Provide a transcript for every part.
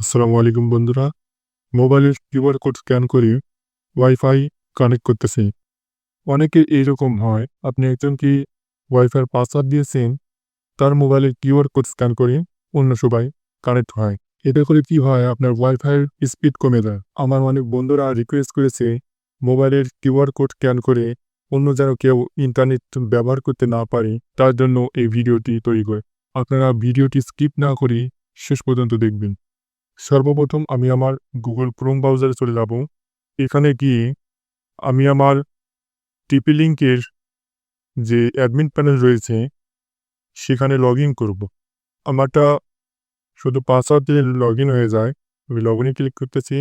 আসসালামু আলাইকুম বন্ধুরা। মোবাইলের কিউআর কোড স্ক্যান করে ওয়াইফাই কানেক্ট করতেছি। অনেকে এইরকম হয়, আপনি একজনকে ওয়াইফাইয়ের পাসওয়ার্ড দিয়েছেন, তার মোবাইলের কিউআর কোড স্ক্যান করে অন্য সবাই কানেক্ট হয়। এতে করে কি হয়, আপনার ওয়াইফাইয়ের স্পিড কমে যায়। আমার অনেক বন্ধুরা রিকোয়েস্ট করেছে মোবাইলের কিউআর কোড স্ক্যান করে অন্য যেন কেউ ইন্টারনেট ব্যবহার করতে না পারে, তার জন্য এই ভিডিওটি তৈরি করে। আপনারা ভিডিওটি স্কিপ না করে শেষ পর্যন্ত দেখবেন। সর্বপ্রথম আমি আমার গুগল ক্রোম ব্রাউজারে চলে যাব। এখানে গিয়ে আমি আমার টিপি লিঙ্কের যে অ্যাডমিন প্যানেল রয়েছে, সেখানে লগ ইন করব। আমারটা শুধু পাসওয়ার্ড দিয়ে লগ ইন হয়ে যায়। আমি লগ ইনে ক্লিক করতেছি।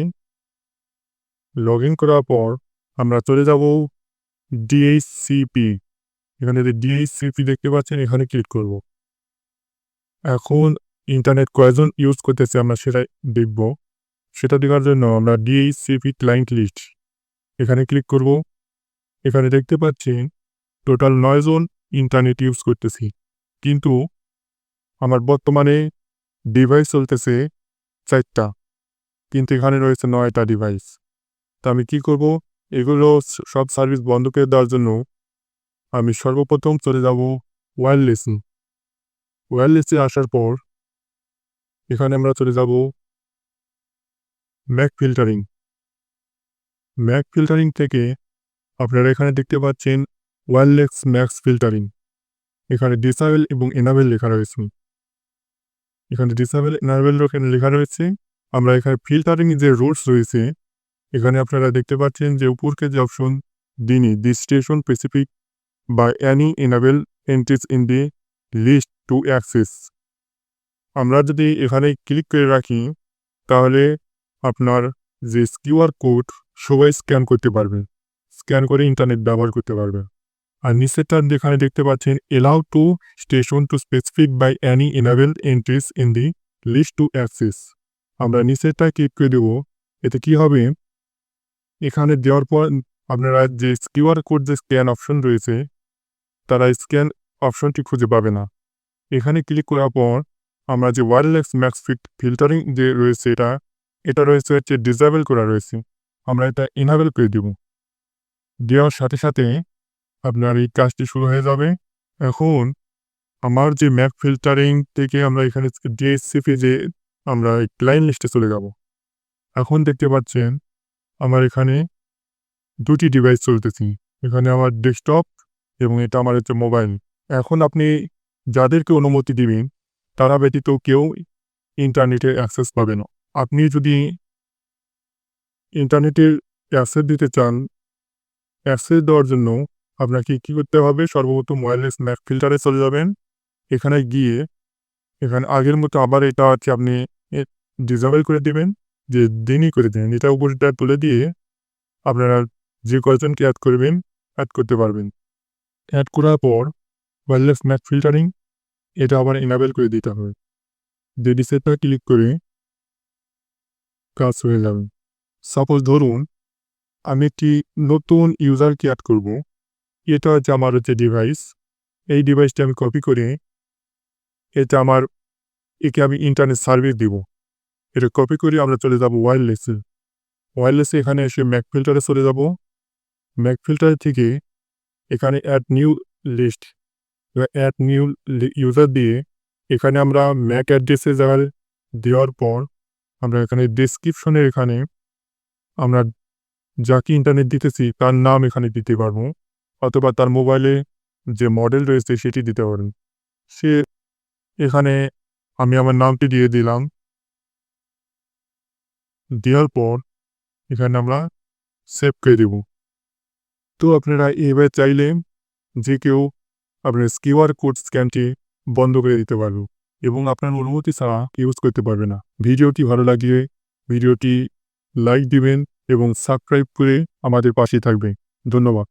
লগ ইন করার পর আমরা চলে যাব ডিএইচসিপি এখানে যে ডিএইচসিপি দেখতে পাচ্ছেন, এখানে ক্লিক করব। এখন ইন্টারনেট কয়েকজন ইউজ করতেছে আমরা সেটা দেখব। সেটা দেখার জন্য আমরা ডিএইচসিপি ক্লায়েন্ট লিস্ট এখানে ক্লিক করব। এখানে দেখতে পাচ্ছেন টোটাল নয়জন ইন্টারনেট ইউজ করতেছি। কিন্তু আমার বর্তমানে ডিভাইস চলতেছে চারটা, কিন্তু এখানে রয়েছে নয়টা ডিভাইস তা আমি কি করব? এগুলো সব সার্ভিস বন্ধ করে দেওয়ার জন্য আমি সর্বপ্রথম চলে যাব ওয়্যারলেস ওয়্যারলেসে আসার পর এখানে আমরা চলে যাব ম্যাক ফিল্টারিং। ম্যাক ফিল্টারিং থেকে আপনারা এখানে দেখতে পাচ্ছেন ওয়্যারলেস ম্যাক্স ফিল্টারিং। এখানে ডিসাবেল এবং এনাবেল লেখা রয়েছে। এখানে ডিসেবল এনাবেল লেখা রয়েছে। আমরা এখানে ফিল্টারিং যে রুটস রয়েছে, এখানে আপনারা দেখতে পাচ্ছেন যে উপরকে যে অপশন দিনই the station specific by any enable entries in the list to access. আমরা যদি এখানে ক্লিক করে রাখি, তাহলে আপনার যে কিউআর কোড সবাই স্ক্যান করতে পারবে। স্ক্যান করে ইন্টারনেট ব্যবহার করতে পারবে। আর নিচেরটা যেখানে দেখতে পাচ্ছেন allow to station to specific by any enable entries in the list to access আমরা নিচেরটা ক্লিক করে দেবো। এতে কি হবে? এখানে দেওয়ার পর আপনারা যে কিউআর কোড যে স্ক্যান অপশন রয়েছে, তারা স্ক্যান অপশনটি খুঁজে পাবে না। এখানে ক্লিক করার পর আমরা যে ওয়্যারলেস ম্যাক্স ফিট ফিল্টারিং যে রয়েছে এটা এটা রয়েছে হচ্ছে ডিসেবল করা রয়েছে। আমরা এটা ইনাবেল করে দেব। দেওয়ার সাথে সাথে আপনার এই কাজটি শুরু হয়ে যাবে। এখন আমার যে ম্যাপ ফিল্টারিং থেকে আমরা এখানে ডিএসসিপি যে আমরা এই ক্লাইন্ট লিস্টে চলে যাব। এখন দেখতে পাচ্ছেন আমার এখানে দুটি ডিভাইস চলতেছি। এখানে আমার ডেস্কটপ এবং এটা আমার হচ্ছে মোবাইল এখন আপনি যাদেরকে অনুমতি দিবেন তারা ব্যতীত কেউ ইন্টারনেটের অ্যাক্সেস পাবে না। আপনি যদি ইন্টারনেটের অ্যাক্সেস দিতে চান, অ্যাক্সেস দেওয়ার জন্য আপনাকে কী করতে হবে? সর্বপ্রথম ওয়্যারলেস ম্যাক ফিল্টারে চলে যাবেন। এখানে গিয়ে, এখানে আগের মতো আবার এটা হচ্ছে আপনি ডিসেবল করে দিবেন, যে দিনই করে দেবেন। এটা উপরটা তুলে দিয়ে আপনারা যে কয়জনকে অ্যাড করবেন অ্যাড করতে পারবেন। অ্যাড করার পর ওয়্যারলেস ম্যাক ফিল্টারিং এটা আবার এনাবেল করে দিতে হবে। যদি সেটা ক্লিক করে, কাজ হয়ে যাবে। সাপোজ ধরুন, আমি একটি নতুন ইউজারকে অ্যাড করব। এটা হচ্ছে আমার হচ্ছে ডিভাইস এই ডিভাইসটি আমি কপি করে, এটা আমার, একে আমি ইন্টারনেট সার্ভিস দিব। এটা কপি করে আমরা চলে যাব ওয়্যারলেসে ওয়্যারলেসে এখানে এসে ম্যাক ফিল্টারে চলে যাব। ম্যাক ফিল্টার থেকে এখানে add new list add new user দিয়ে এখানে আমরা ম্যাক অ্যাড্রেসে যাওয়ার, দেওয়ার পর আমরা এখানে ডেসক্রিপশনের এখানে আমরা যাকে ইন্টারনেট দিতেছি তার নাম এখানে দিতে পারব। অথবা তার মোবাইলে যে মডেল রয়েছে সেটি দিতে পারেন। সে এখানে আমি আমার নামটি দিয়ে দিলাম। দেওয়ার পর এখানে আমরা সেভ করে দেব। তো আপনারা এবার চাইলে যে কেউ আপনার কিউআর কোড স্ক্যানটি বন্ধ করে দিতে পারব এবং আপনার অনুমতি ছাড়া ইউজ করতে পারবে না। ভিডিওটি ভালো লাগিয়ে ভিডিওটি লাইক দিবেন এবং সাবস্ক্রাইব করে আমাদের পাশে থাকবে ধন্যবাদ।